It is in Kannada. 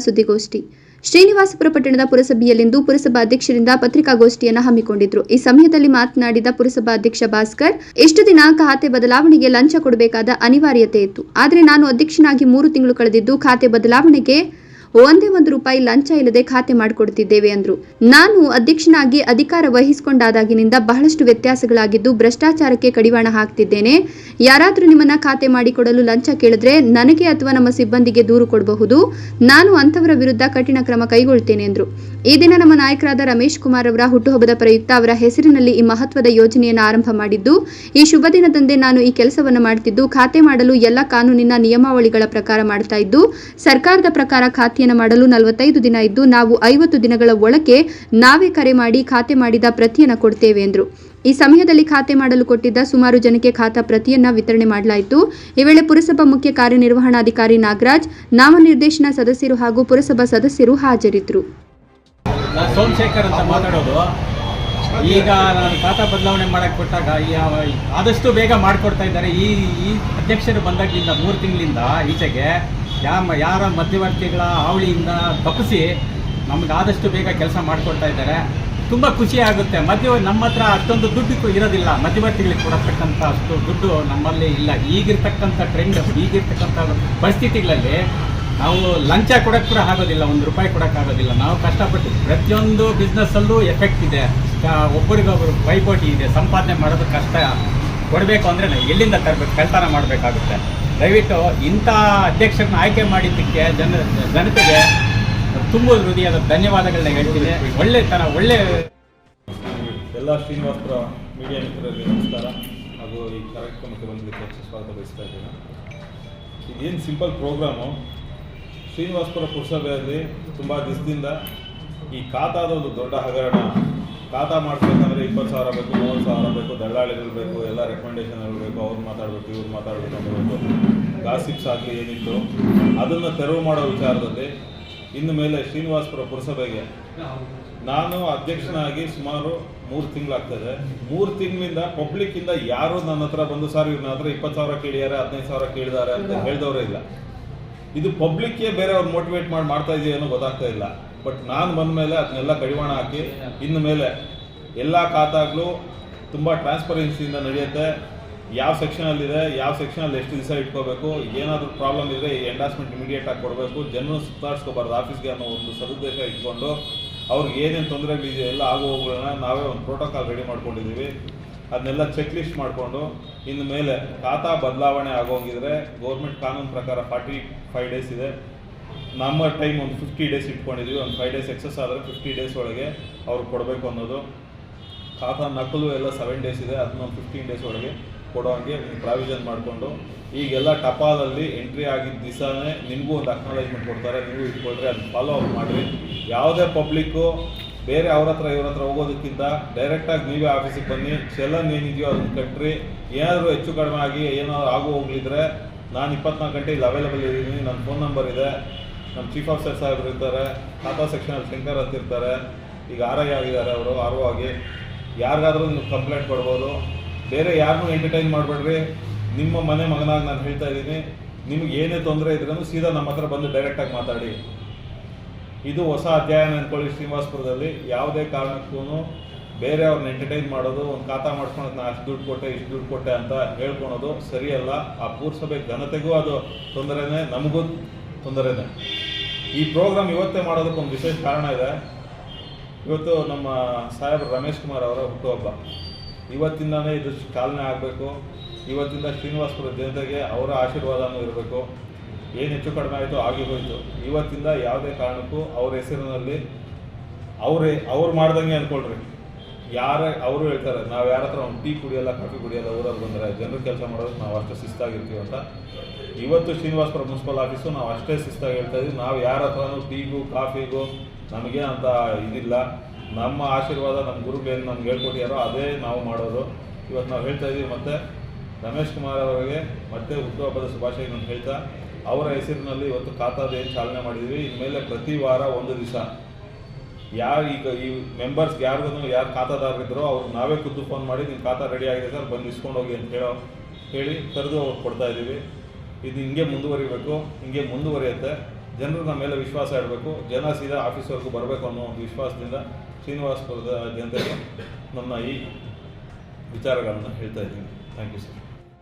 ಸುದ್ದಿಗೋಷ್ಠಿ. ಶ್ರೀನಿವಾಸಪುರ ಪಟ್ಟಣದ ಪುರಸಭೆಯಲ್ಲಿಂದು ಪುರಸಭಾ ಅಧ್ಯಕ್ಷರಿಂದ ಪತ್ರಿಕಾಗೋಷ್ಠಿಯನ್ನು ಹಮ್ಮಿಕೊಂಡಿದ್ರು. ಈ ಸಮಯದಲ್ಲಿ ಮಾತನಾಡಿದ ಪುರಸಭಾ ಅಧ್ಯಕ್ಷ ಭಾಸ್ಕರ್ ಎಷ್ಟು ದಿನ ಖಾತೆ ಬದಲಾವಣೆಗೆ ಲಂಚ ಕೊಡಬೇಕಾದ ಅನಿವಾರ್ಯತೆ ಇತ್ತು. ಆದರೆ ನಾನು ಅಧ್ಯಕ್ಷನಾಗಿ ಮೂರು ತಿಂಗಳು ಕಳೆದಿದ್ದು ಖಾತೆ ಬದಲಾವಣೆಗೆ ಒಂದೇ ಒಂದು ರೂಪಾಯಿ ಲಂಚ ಇಲ್ಲದೆ ಖಾತೆ ಮಾಡಿಕೊಡುತ್ತಿದ್ದೇವೆ ಅಂದ್ರು. ನಾನು ಅಧ್ಯಕ್ಷನಾಗಿ ಅಧಿಕಾರ ವಹಿಸಿಕೊಂಡಾದಾಗಿನಿಂದ ಬಹಳಷ್ಟು ವ್ಯತ್ಯಾಸಗಳಾಗಿದ್ದು ಭ್ರಷ್ಟಾಚಾರಕ್ಕೆ ಕಡಿವಾಣ ಹಾಕ್ತಿದ್ದೇನೆ. ಯಾರಾದರೂ ನಿಮ್ಮನ್ನ ಖಾತೆ ಮಾಡಿಕೊಡಲು ಲಂಚ ಕೇಳಿದ್ರೆ ನನಗೆ ಅಥವಾ ನಮ್ಮ ಸಿಬ್ಬಂದಿಗೆ ದೂರು ಕೊಡಬಹುದು. ನಾನು ಅಂತವರ ವಿರುದ್ಧ ಕಠಿಣ ಕ್ರಮ ಕೈಗೊಳ್ತೇನೆ ಎಂದರು ಈ ದಿನ ನಮ್ಮ ನಾಯಕರಾದ ರಮೇಶ್ ಕುಮಾರ್ ಅವರ ಹುಟ್ಟುಹಬ್ಬದ ಪ್ರಯುಕ್ತ ಅವರ ಹೆಸರಿನಲ್ಲಿ ಈ ಮಹತ್ವದ ಯೋಜನೆಯನ್ನು ಆರಂಭ ಮಾಡಿದ್ದು, ಈ ಶುಭ ದಿನದಂದೇ ನಾನು ಈ ಕೆಲಸವನ್ನು ಮಾಡುತ್ತಿದ್ದು ಖಾತೆ ಮಾಡಲು ಎಲ್ಲ ಕಾನೂನಿನ ನಿಯಮಾವಳಿಗಳ ಪ್ರಕಾರ ಮಾಡ್ತಾ ಇದ್ದು, ಸರ್ಕಾರದ ಪ್ರಕಾರ ಖಾತೆಯನ್ನು ಮಾಡಲು ನಲವತ್ತೈದು ದಿನ ಇದ್ದು, ನಾವು ಐವತ್ತು ದಿನಗಳ ಒಳಕ್ಕೆ ನಾವೇ ಕರೆ ಮಾಡಿ ಖಾತೆ ಮಾಡಿದ ಪ್ರತಿಯನ್ನು ಕೊಡ್ತೇವೆ ಎಂದರು. ಈ ಸಮಯದಲ್ಲಿ ಖಾತೆ ಮಾಡಲು ಕೊಟ್ಟಿದ್ದ ಸುಮಾರು ಜನಕ್ಕೆ ಖಾತಾ ಪ್ರತಿಯನ್ನ ವಿತರಣೆ ಮಾಡಲಾಯಿತು. ಈ ವೇಳೆ ಪುರಸಭಾ ಮುಖ್ಯ ಕಾರ್ಯನಿರ್ವಹಣಾಧಿಕಾರಿ ನಾಗರಾಜ್, ನಾಮನಿರ್ದೇಶನ ಸದಸ್ಯರು ಹಾಗೂ ಪುರಸಭಾ ಸದಸ್ಯರು ಹಾಜರಿದ್ದರು. ಸೋಮಶೇಖರ್ ಅಂತ ಮಾತಾಡೋದು. ಈಗ ನಾನು ಖಾತಾ ಬದಲಾವಣೆ ಮಾಡಕ್ಕೆ ಕೊಟ್ಟಾಗ ಆದಷ್ಟು ಬೇಗ ಮಾಡಿಕೊಡ್ತಾ ಇದ್ದಾರೆ. ಈ ಅಧ್ಯಕ್ಷರು ಬಂದಾಗಲಿಂದ ಮೂರು ತಿಂಗಳಿಂದ ಈಚೆಗೆ ಯಾ ಯಾರ ಮಧ್ಯವರ್ತಿಗಳ ಹಾವಳಿಯಿಂದ ತಪ್ಪಿಸಿ ನಮ್ಗೆ ಆದಷ್ಟು ಬೇಗ ಕೆಲಸ ಮಾಡಿಕೊಡ್ತಾ ಇದ್ದಾರೆ. ತುಂಬ ಖುಷಿ ಆಗುತ್ತೆ. ಮಧ್ಯ ನಮ್ಮ ಹತ್ರ ಅಷ್ಟೊಂದು ದುಡ್ಡು ಇರೋದಿಲ್ಲ. ಮಧ್ಯವರ್ತಿಗಳಿಗೆ ಕೊಡತಕ್ಕಂಥ ಅಷ್ಟು ದುಡ್ಡು ನಮ್ಮಲ್ಲಿ ಇಲ್ಲ. ಈಗಿರ್ತಕ್ಕಂಥ ಟ್ರೆಂಡ್ ಈಗಿರ್ತಕ್ಕಂಥ ಪರಿಸ್ಥಿತಿಗಳಲ್ಲಿ ನಾವು ಲಂಚ ಕೊಡಕ್ಕೆ ಕೂಡ ಆಗೋದಿಲ್ಲ. ಒಂದು ರೂಪಾಯಿ ಕೊಡೋಕ್ಕಾಗೋದಿಲ್ಲ ನಾವು ಕಷ್ಟಪಟ್ಟು ಪ್ರತಿಯೊಂದು ಬಿಸ್ನೆಸ್ಸಲ್ಲೂ ಎಫೆಕ್ಟ್ ಇದೆ. ಒಬ್ಬರಿಗೊಬ್ಬರು ಪೈಪೋಟಿ ಇದೆ. ಸಂಪಾದನೆ ಮಾಡೋದು ಕಷ್ಟ. ಕೊಡಬೇಕು ಅಂದರೆ ನಾವು ಎಲ್ಲಿಂದ ತರಬೇಕು? ಕಳ್ತನ ಮಾಡಬೇಕಾಗುತ್ತೆ. ದಯವಿಟ್ಟು ಇಂಥ ಅಧ್ಯಕ್ಷರನ್ನ ಆಯ್ಕೆ ಮಾಡಿದ್ದಕ್ಕೆ ಜನ ಜನತೆಗೆ ತುಂಬ ಹೃದಯದ ಧನ್ಯವಾದಗಳನ್ನ ಹೇಳ್ತೀನಿ. ಒಳ್ಳೆತನ ಒಳ್ಳೆ ಎಲ್ಲ ಶ್ರೀನಿವಾಸಪುರ ಮೀಡಿಯಾ ಮಿತ್ರರಿಗೆ ನಮಸ್ಕಾರ. ಹಾಗೂ ಈ ಕಾರ್ಯಕ್ರಮಕ್ಕೆ ಬಂದಿದ್ದಕ್ಕೆ ಸ್ವಾಗತ ಬಯಸ್ತಾ ಇದ್ದೇನೆ. ಇದೇನು ಸಿಂಪಲ್ ಪ್ರೋಗ್ರಾಮು ಶ್ರೀನಿವಾಸಪುರ ಪುರಸಭೆಯಲ್ಲಿ ತುಂಬ ದಿವಸದಿಂದ ಈ ಖಾತಾದ ಒಂದು ದೊಡ್ಡ ಹಗರಣ ಖಾತಾ ಮಾಡಿಸ್ಬೇಕಂದ್ರೆ ಇಪ್ಪತ್ತು ಸಾವಿರ ಬೇಕು ಮೂವತ್ತು ಸಾವಿರ ಬೇಕು ದಳ್ಳಾಳಿಗಳು ಬೇಕು ಎಲ್ಲ ರೆಕಮೆಂಡೇಶನ್ಗಳು ಬೇಕು ಅವ್ರು ಮಾತಾಡಬೇಕು ಇವ್ರು ಮಾತಾಡಬೇಕು ಅನ್ನೋ ಒಂದು ಗಾಸಿಪ್ಸ್ ಆಗಲಿ ಏನಿತ್ತು ಅದನ್ನು ತೆರವು ಮಾಡೋ ವಿಚಾರದಲ್ಲಿ ಇನ್ನು ಮೇಲೆ ಶ್ರೀನಿವಾಸಪುರ ಪುರಸಭೆಗೆ ನಾನು ಅಧ್ಯಕ್ಷನಾಗಿ ಸುಮಾರು ಮೂರು ತಿಂಗಳಾಗ್ತದೆ. ಮೂರು ತಿಂಗಳಿಂದ ಪಬ್ಲಿಕ್ಕಿಂದ ಯಾರು ನನ್ನ ಹತ್ರ ಬಂದು ಸರ್ ಇವ್ರನ್ನ ಹತ್ರ ಇಪ್ಪತ್ತು ಸಾವಿರ ಕೇಳಿದ್ದಾರೆ ಹದಿನೈದು ಸಾವಿರ ಕೇಳಿದ್ದಾರೆ ಅಂತ ಹೇಳಿದವರೇ ಇಲ್ಲ. ಇದು ಪಬ್ಲಿಕ್ಗೆ ಬೇರೆಯವ್ರು ಮೋಟಿವೇಟ್ ಮಾಡಿ ಮಾಡ್ತಾ ಇದೆಯೋ ಏನೋ ಗೊತ್ತಾಗ್ತಾ ಇಲ್ಲ. ಬಟ್ ನಾನು ಬಂದ ಮೇಲೆ ಅದನ್ನೆಲ್ಲ ಕಡಿವಾಣ ಹಾಕಿ, ಇನ್ನು ಮೇಲೆ ಎಲ್ಲ ಖಾತಾಗಳು ತುಂಬ ಟ್ರಾನ್ಸ್ಪರೆನ್ಸಿಯಿಂದ ನಡೆಯುತ್ತೆ. ಯಾವ ಸೆಕ್ಷನಲ್ಲಿದೆ ಯಾವ ಸೆಕ್ಷನಲ್ಲಿ ಎಷ್ಟು ದಿವಸ ಇಟ್ಕೋಬೇಕು, ಏನಾದರೂ ಪ್ರಾಬ್ಲಮ್ ಇದ್ದರೆ ಎಂಡಾಸ್ಮೆಂಟ್ ಇಮಿಡಿಯೇಟ್ ಆಗಿ ಕೊಡಬೇಕು. ಜನರು ಸುತ್ತಾಡಿಸ್ಕೋಬಾರ್ದು ಆಫೀಸ್ಗೆ ಅನ್ನೋ ಒಂದು ಸದುದ್ದೇಶ ಇಟ್ಕೊಂಡು, ಅವ್ರಿಗೆ ಏನೇನು ತೊಂದರೆಗಳಿದೆ ಎಲ್ಲ ಆಗೋ ಹೋಗ್ಗಳನ್ನ ನಾವೇ ಒಂದು ಪ್ರೋಟೋಕಾಲ್ ರೆಡಿ ಮಾಡ್ಕೊಂಡಿದ್ದೀವಿ. ಅದನ್ನೆಲ್ಲ ಚೆಕ್ ಲಿಸ್ಟ್ ಮಾಡಿಕೊಂಡು, ಇನ್ನು ಮೇಲೆ ಖಾತಾ ಬದಲಾವಣೆ ಆಗೋಂಗಿದ್ರೆ ಗೌರ್ಮೆಂಟ್ ಕಾನೂನು ಪ್ರಕಾರ ಫಾರ್ಟಿ ಫೈವ್ ಡೇಸ್ ಇದೆ. ನಮ್ಮ ಟೈಮ್ ಒಂದು ಫಿಫ್ಟಿ ಡೇಸ್ ಇಟ್ಕೊಂಡಿದ್ವಿ. ಒಂದು ಫೈವ್ ಡೇಸ್ ಎಕ್ಸಸ್ ಆದರೆ ಫಿಫ್ಟಿ ಡೇಸ್ ಒಳಗೆ ಅವ್ರು ಕೊಡಬೇಕು ಅನ್ನೋದು. ಖಾತಾ ನಕಲು ಎಲ್ಲ ಸೆವೆನ್ ಡೇಸ್ ಇದೆ. ಅದನ್ನ ಫಿಫ್ಟೀನ್ ಡೇಸ್ ಒಳಗೆ ಕೊಡೋ ಹಾಗೆ ಪ್ರಾವಿಷನ್ ಮಾಡಿಕೊಂಡು. ಈಗೆಲ್ಲ ಟಪಾಲಲ್ಲಿ ಎಂಟ್ರಿ ಆಗಿದ್ದ ದಿವಸನೇ ನಿಮಗೂ ಒಂದು ಅಕ್ನಾಲೇಜ್ಮೆಂಟ್ ಕೊಡ್ತಾರೆ. ನೀವು ಇಟ್ಕೊಳ್ರಿ, ಅದನ್ನ ಫಾಲೋ ಅಪ್ ಮಾಡಿರಿ. ಯಾವುದೇ ಪಬ್ಲಿಕ್ಕು ಬೇರೆ ಅವ್ರ ಹತ್ರ, ಇವ್ರ ಹತ್ರ ಹೋಗೋದಕ್ಕಿಂತ ಡೈರೆಕ್ಟಾಗಿ ನೀವೇ ಆಫೀಸಿಗೆ ಬನ್ನಿ. ಚಲನ್ ಏನಿದೆಯೋ ಅದನ್ನು ಕಟ್ಟ್ರಿ ಏನಾದರೂ ಹೆಚ್ಚು ಕಡಿಮೆ ಆಗಿ ಏನಾದರೂ ಆಗು ಹೋಗ್ಲಿದ್ರೆ ನಾನು ಇಪ್ಪತ್ನಾಲ್ಕು ಗಂಟೆ ಇಲ್ಲಿ ಅವೈಲೇಬಲ್ ಇದ್ದೀನಿ. ನನ್ನ ಫೋನ್ ನಂಬರ್ ಇದೆ. ನಮ್ಮ ಚೀಫ್ ಆಫೀಸರ್ ಸಾಹೇಬ್ರು ಇರ್ತಾರೆ, ಖಾತಾ ಸೆಕ್ಷನಲ್ಲಿ ಶಂಕರ್ ಅಂತ ಇರ್ತಾರೆ, ಈಗ ಆರ್ ಐ ಆಗಿದ್ದಾರೆ ಅವರು, ಆರ್ ಆಗಿ. ಯಾರಿಗಾದ್ರೂ ನೀವು ಕಂಪ್ಲೇಂಟ್ ಕೊಡ್ಬೋದು. ಬೇರೆ ಯಾರನ್ನೂ ಎಂಟರ್ಟೈನ್ ಮಾಡಬೇಡ್ರಿ. ನಿಮ್ಮ ಮನೆ ಮಗನಾಗಿ ನಾನು ಹೇಳ್ತಾ ಇದ್ದೀನಿ, ನಿಮ್ಗೆ ಏನೇ ತೊಂದರೆ ಇದ್ರೂ ಸೀದಾ ನಮ್ಮ ಹತ್ರ ಬಂದು ಡೈರೆಕ್ಟಾಗಿ ಮಾತಾಡಿ. ಇದು ಹೊಸ ಅಧ್ಯಾಯನ ಅಂದ್ಕೊಳ್ಳಿ ಶ್ರೀನಿವಾಸಪುರದಲ್ಲಿ. ಯಾವುದೇ ಕಾರಣಕ್ಕೂ ಬೇರೆ ಅವ್ರನ್ನ ಎಂಟರ್ಟೈನ್ ಮಾಡೋದು, ಒಂದು ಖಾತಾ ಮಾಡ್ಕೊಳಕ್ಕೆ ನಾನು ಅಷ್ಟು ದುಡ್ಡು ಕೊಟ್ಟೆ, ಇಷ್ಟು ದುಡ್ಡು ಕೊಟ್ಟೆ ಅಂತ ಹೇಳ್ಕೊಳೋದು ಸರಿಯಲ್ಲ. ಆ ಪುರಸಭೆ ಘನತೆಗೂ ಅದು ತೊಂದರೆನೇ, ನಮಗೂ ತೊಂದರೆನೇ ಈ ಪ್ರೋಗ್ರಾಮ್ ಇವತ್ತೇ ಮಾಡೋದಕ್ಕೆ ಒಂದು ವಿಶೇಷ ಕಾರಣ ಇದೆ. ಇವತ್ತು ನಮ್ಮ ಸಾಹೇಬ್ ರಮೇಶ್ ಕುಮಾರ್ ಅವರ ಹುಟ್ಟುಹಬ್ಬ. ಇವತ್ತಿಂದನೇ ಇದು ಚಾಲನೆ ಆಗಬೇಕು. ಇವತ್ತಿಂದ ಶ್ರೀನಿವಾಸಪುರ ಜನತೆಗೆ ಅವರ ಆಶೀರ್ವಾದನೂ ಇರಬೇಕು. ಏನು ಹೆಚ್ಚು ಕಡಿಮೆ ಆಯಿತು ಆಗಿ ಹೋಯಿತು. ಇವತ್ತಿಂದ ಯಾವುದೇ ಕಾರಣಕ್ಕೂ ಅವ್ರ ಹೆಸರಿನಲ್ಲಿ ಅವರೇ, ಅವ್ರು ಮಾಡ್ದಂಗೆ ಅಂದ್ಕೊಳ್ರಿ ಯಾರೇ ಅವರು ಹೇಳ್ತಾರೆ, ನಾವು ಯಾರ ಹತ್ರ ಒಂದು ಟೀ ಕುಡಿಯಲ್ಲ, ಕಾಫಿ ಕುಡಿಯಲ್ಲ ಊರಲ್ಲಿ ಬಂದರೆ ಜನರು ಕೆಲಸ ಮಾಡೋದಕ್ಕೆ ನಾವು ಅಷ್ಟೇ ಶಿಸ್ತಾಗಿರ್ತೀವಿ ಅಂತ. ಇವತ್ತು ಶ್ರೀನಿವಾಸಪುರ ಮುನ್ಸಿಪಲ್ ಆಫೀಸು ನಾವು ಅಷ್ಟೇ ಶಿಸ್ತಾಗಿ ಹೇಳ್ತಾ ಇದ್ದೀವಿ. ನಾವು ಯಾರ ಹತ್ರನೂ ಟೀಗೂ ಕಾಫಿಗೂ ನಮಗೆ ಅಂತ ಇದಿಲ್ಲ. ನಮ್ಮ ಆಶೀರ್ವಾದ ನಮ್ಮ ಗುರುಗಳೇನು ನಮ್ಗೆ ಹೇಳ್ಕೊಟ್ಟಿಯಾರೋ ಅದೇ ನಾವು ಮಾಡೋದು. ಇವತ್ತು ನಾವು ಹೇಳ್ತಾ ಇದ್ದೀವಿ ಮತ್ತು ರಮೇಶ್ ಕುಮಾರ್ ಅವರಿಗೆ, ಮತ್ತೆ ಹುಟ್ಟುಹಬ್ಬದ ಶುಭಾಶಯಗಳನ್ನು ಹೇಳ್ತಾ, ಅವರ ಹೆಸರಿನಲ್ಲಿ ಇವತ್ತು ಖಾತಾದ ಏನು ಚಾಲನೆ ಮಾಡಿದ್ದೀವಿ ಇನ್ಮೇಲೆ ಪ್ರತಿ ವಾರ ಒಂದು ದಿವಸ ಯಾರು ಈಗ ಈ ಮೆಂಬರ್ಸ್ಗೆ ಯಾರಿಗೂ ಯಾರು ಖಾತಾದಾರರಿದ್ದರೋ ಅವ್ರು ನಾವೇ ಖುದ್ದು ಫೋನ್ ಮಾಡಿ ನಿಮ್ಮ ಖಾತಾ ರೆಡಿ ಆಗಿದೆ ಸರ್, ಬಂದು ಇಸ್ಕೊಂಡು ಹೋಗಿ ಅಂತ ಹೇಳೋ ಹೇಳಿ ಕರೆದು ಅವ್ರು ಕೊಡ್ತಾ ಇದ್ದೀವಿ ಇದು ಹಿಂಗೆ ಮುಂದುವರಿಬೇಕು, ಹಿಂಗೆ ಮುಂದುವರಿಯುತ್ತೆ. ಜನರು ನಮ್ಮ ಮೇಲೆ ವಿಶ್ವಾಸ ಇಡಬೇಕು. ಜನ ಸೀದಾ ಆಫೀಸ್ವರೆಗೂ ಬರಬೇಕು ಅನ್ನೋ ಒಂದು ವಿಶ್ವಾಸದಿಂದ ಶ್ರೀನಿವಾಸಪುರದ ಜನತೆಗೆ ನನ್ನ ಈ ವಿಚಾರಗಳನ್ನು ಹೇಳ್ತಾ ಇದ್ದೀನಿ. Thank you sir